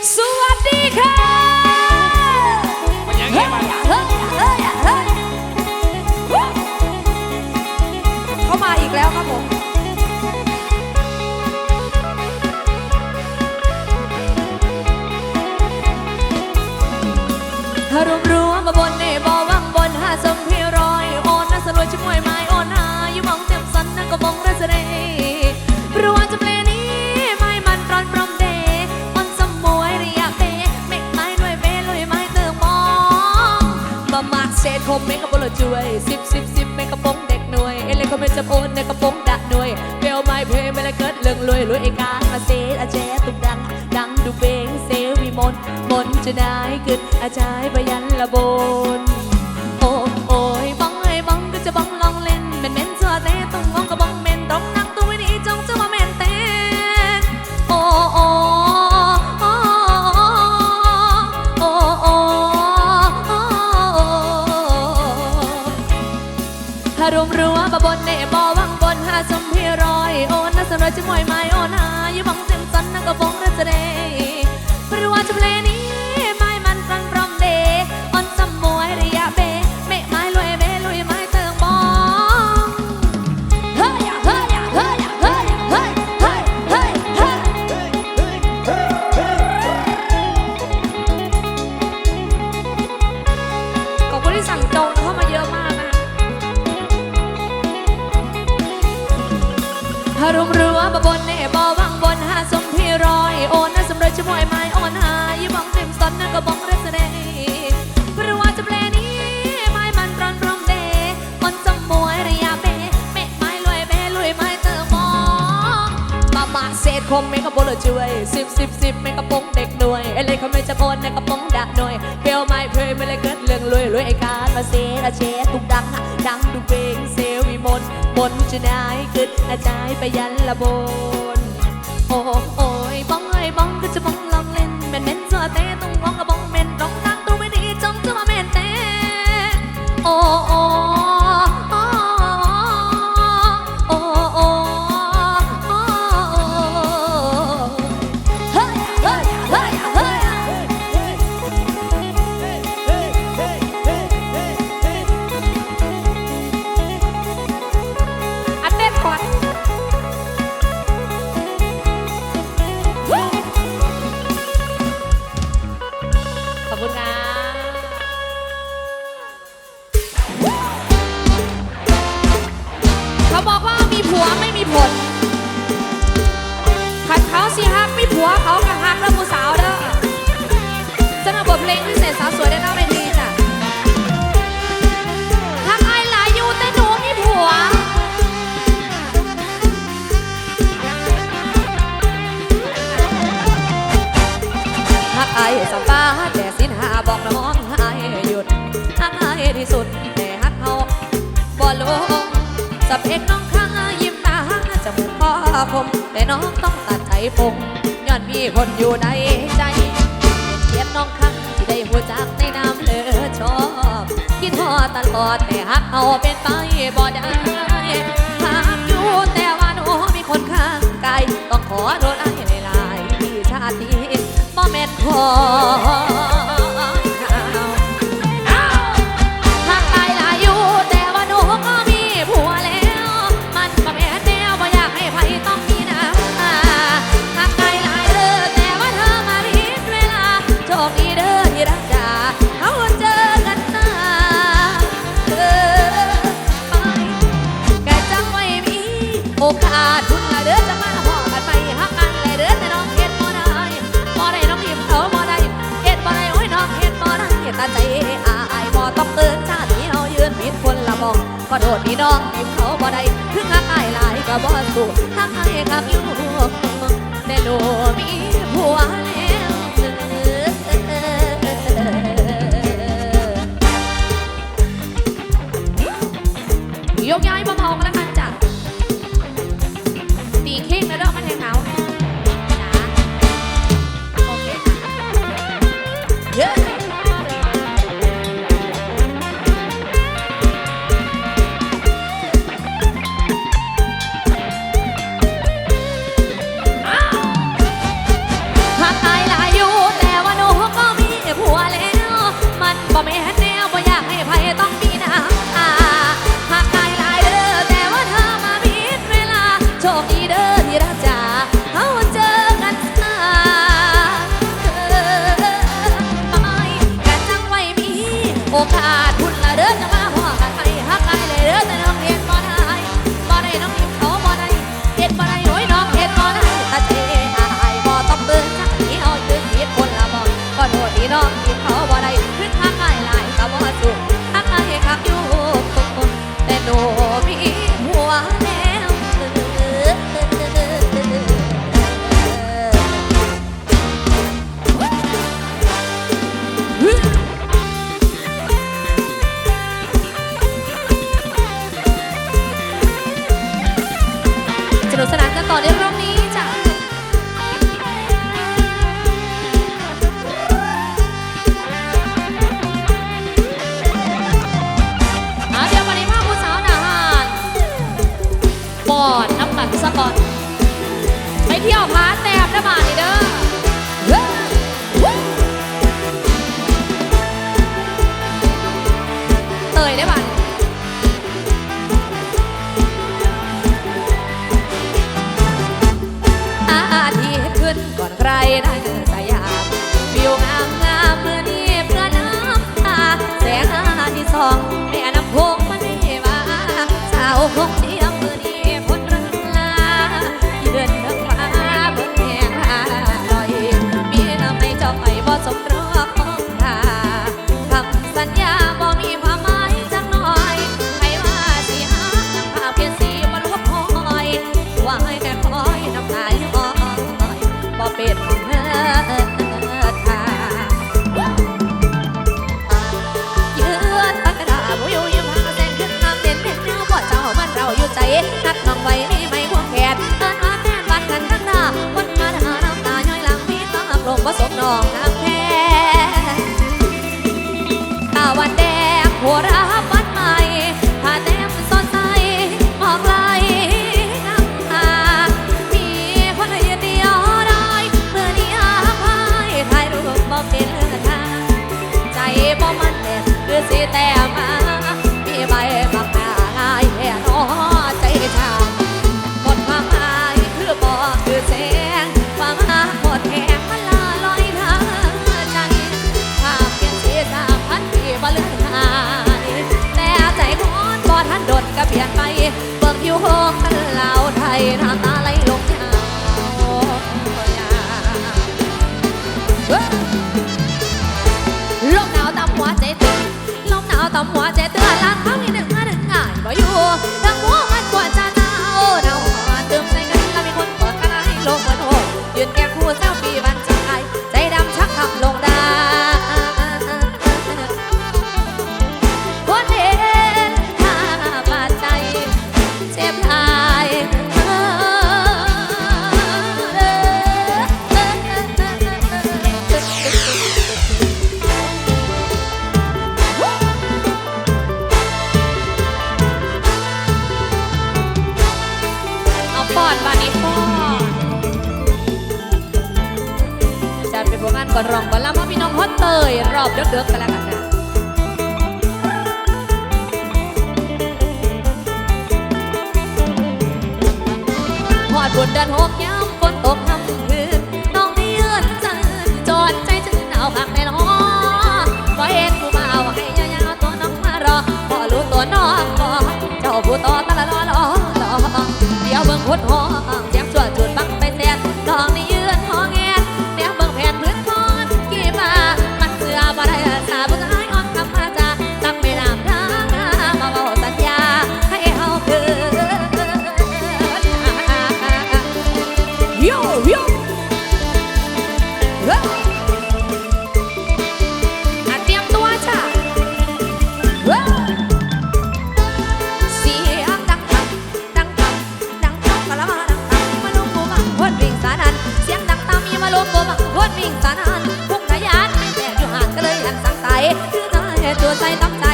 So Sua dica! ช่วยสิบสิบสิบในกระโปรงเด็กหน่วยเอเลยก็ไม่จะโอนในกระโปรงดะหน่วยเบลไม่เพลไม่ละเกิดเรื่องรวยรวยเอกาอาเซอาเจตุกดังดังดูเบงเซวีมนมนจะนายเกิดอาจายปยันละโบ โอนในกระป๋องดักหน่อยเปลวไม้เพลไม่เลยเกิดเรื่องรวยรวยไอ้การมาเสีซละเชตุกดังดังดูเพลงเซวิมนบนจะได้ขึ้นอาจายไปยันละบนโอ้โอ้ คม แต่น้องต้องตัดใจปงย้อนมีคนอยู่ในใจเทียบน้องคังที่ได้หัวจากในน้ำเธอชอบ คิดพอตลอดแต่หักเอาเป็นไปบ่ได้หากอยู่แต่ว่าหนูมีคนข้างกายต้องขอโทษไอ้หลายที่ชาตินี้บ่แม่นขอ ดพี่น้องทิมเขาบ่ได้ถึงหักอายหลายก็บ่สู้หักอายกับอยู่แต่โดมีผัว น้องล้าแต้มนะบานเด้อเตยได้บาทอาทิตย์นก่อนใครได้เจอสยามวิวงามงามเมื่อนี้เพื่อนำตาแสงอาทิตย์สองแม่น้ำโพงไม่มาสาวคง nosotros. ิ่งสานานพุ่งทะยานไม่แตกอยู่ห่างก็เลยหันสังไตคือใจอตัวใจต้องใจ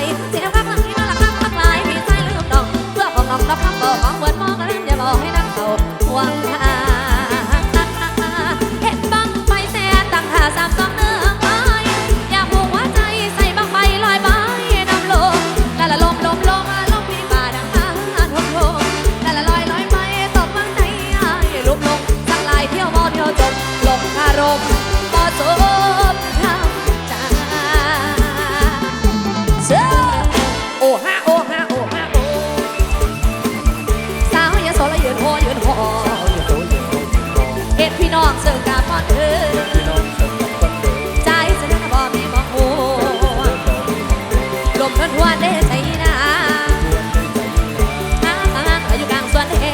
น้องเสิร์ฟกาบพ่อเธอใจจะนั่งบ่แม่บ่โหลมทนทวนได้ใจนะหางหาอยู่กลางสวนแห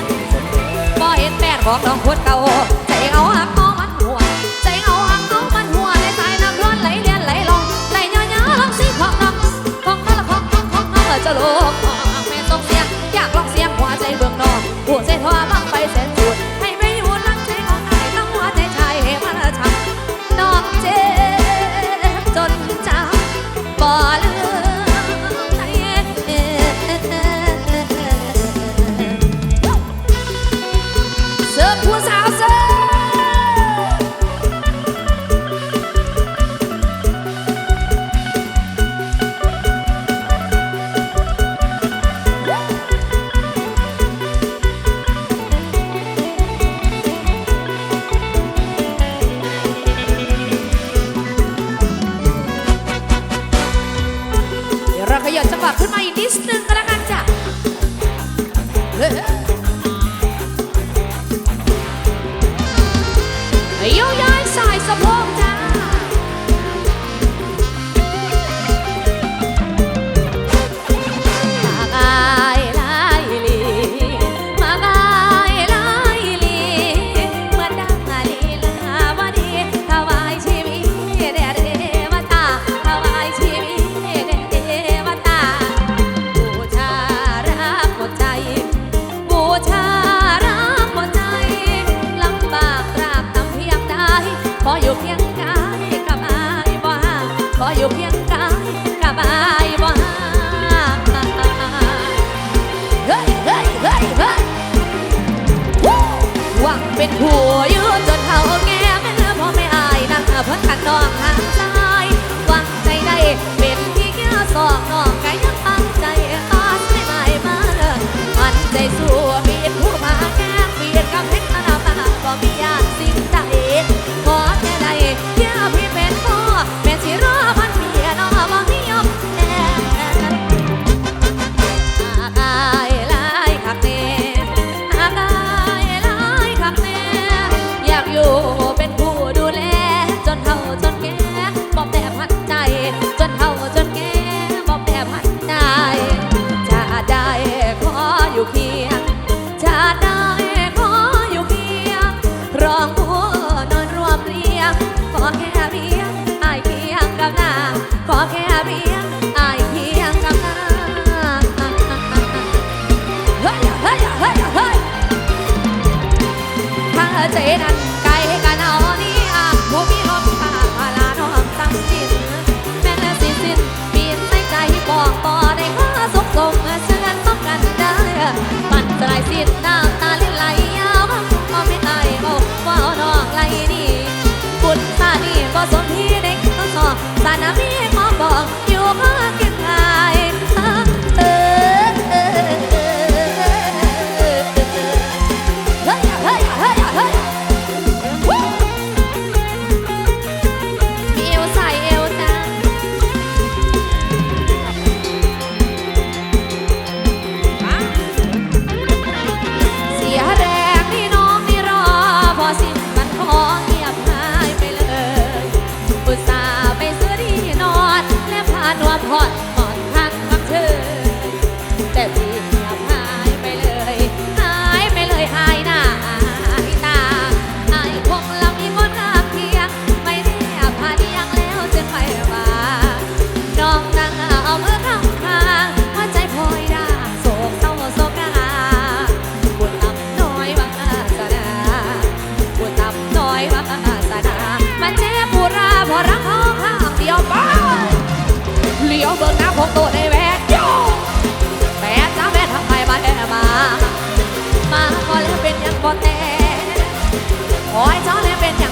งบ่เห็นแม่บอกน้องคน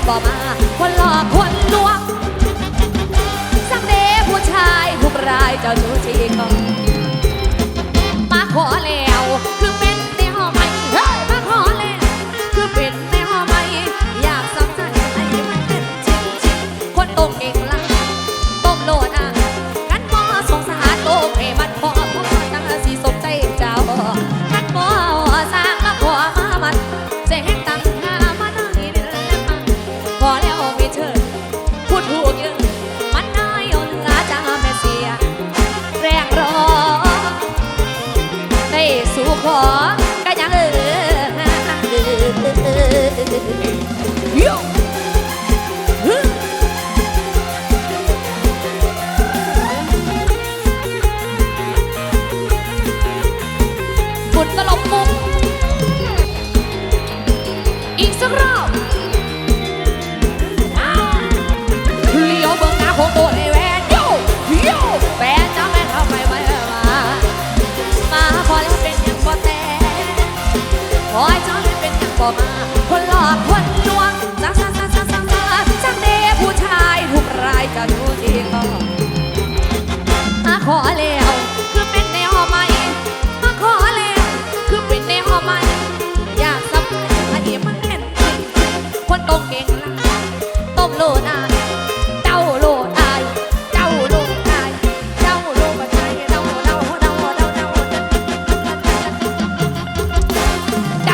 บ่มาคนหลอกคนลวงสักเดผู้ชายผู้รายเจ้าชู้ที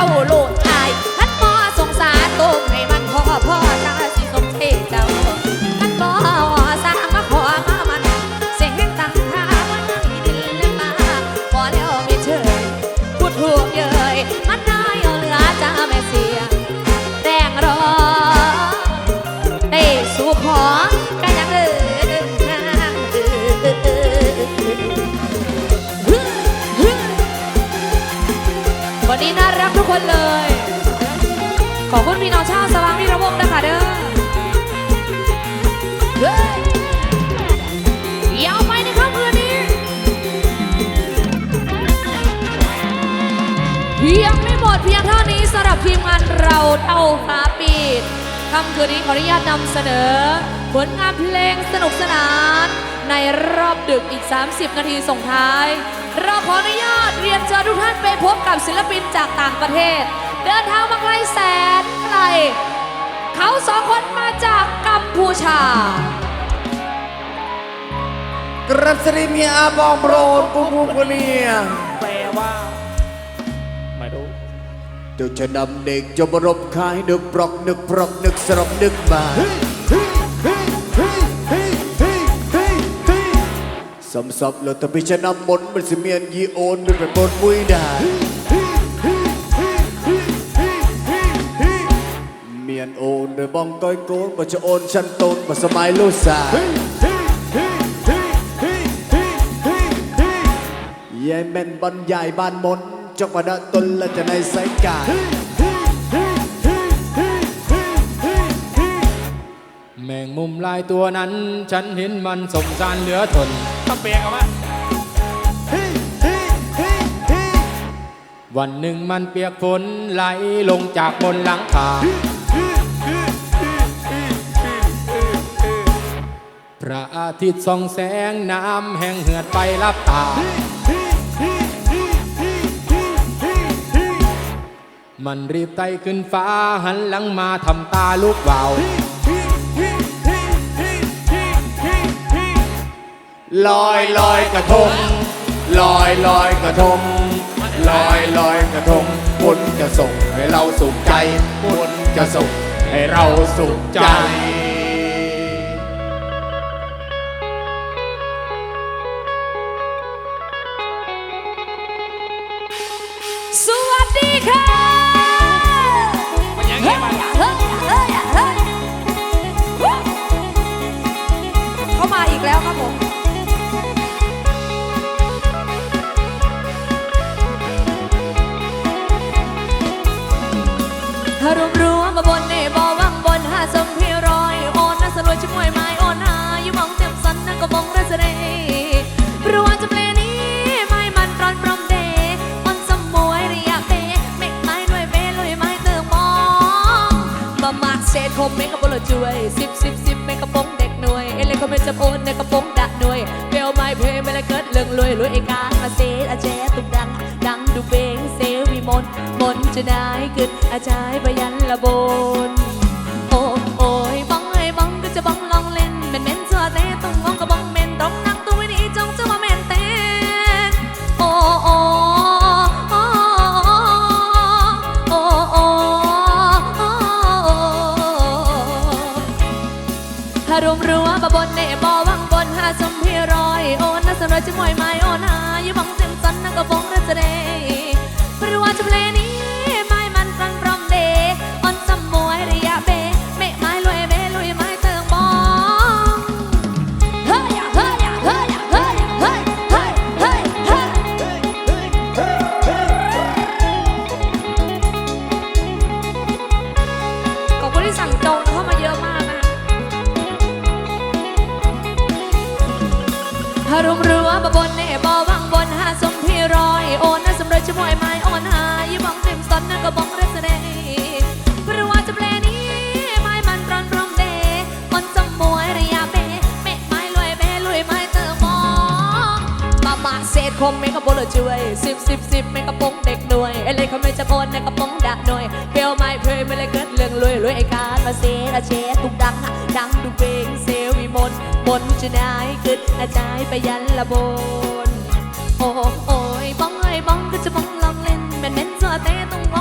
เจ้ ดเพียงเท่านี้สำหรับทีมงานเราเท่าฟ้าปีดค่ำคืนนี้ขออนุญาตนำเสนอ ผลงานเพลงสนุกสนาน ในรอบดึกอีก 30 นาทีส่งท้าย เราขออนุญาตเรียนเชิญทุกท่านไปพบกับศิลปินจากต่างประเทศ เดินทางมาไกลแสนไกล เขาสองคนมาจากกัมพูชากระสริมีอาบองโปรดปุปุปเนียแปลว่า ដូចឆ្នាំនេះយំរំខាយនឹកប្រកនឹកប្រកនឹកស្រប់នឹកបានសំសពលើទៅពីឆ្នាំមុនមិនសិមានយីអូនឬប្រពន្ធមួយដែរមានអូនឬបងកុយកូនបើចអូនฉันតូនបើសម័យលុសាយាយមិនបនយាយបានមុន รรยายบ้านมนต์จกมาดะตนและจะในสายกายแมงมุมลายตัวนั้น ฉันเห็นมันสมสารเหลือทนต้องเปลี่ยนกันว่าวันหนึ่งมันเปียกฝนไหลลงจากบนหลังคาพระอาทิตย์ส่องแสงน้ำแห้งเหือดไปรับตา มันรีบไต่ขึ้นฟ้าหันหลังมาทำตาลุกวาวลอยลอยกระทง ลอยลอยกระทง ลอยลอยกระทงบุญจะส่งให้เราสุขใจบุญจะส่งให้เราสุขใจ วีมนจะได้เกิดอาจายพยันละบนโอ้โอ้ยบ้องเอ้บ้องก็จะบ้องลองเล่นเป็นเม่นเสื้อเต้ต้องมองก็บ้องเม่นต้องนักตัวไม่ดีจงจะมาแม่นเต้นโอ้โอ้โอ้โอ้โอ้ถ้ารวมรัวบะบนเน่บอวังบนหาสมพี่รอยโอนน่าสนใจจะมวยมาายขึ้นอาจายไปยันละบน โอ้โอ้ยบ้องไอ้บ้องก็จะบ้องลองเล่นแม่นแม่นจอเต้ต้อง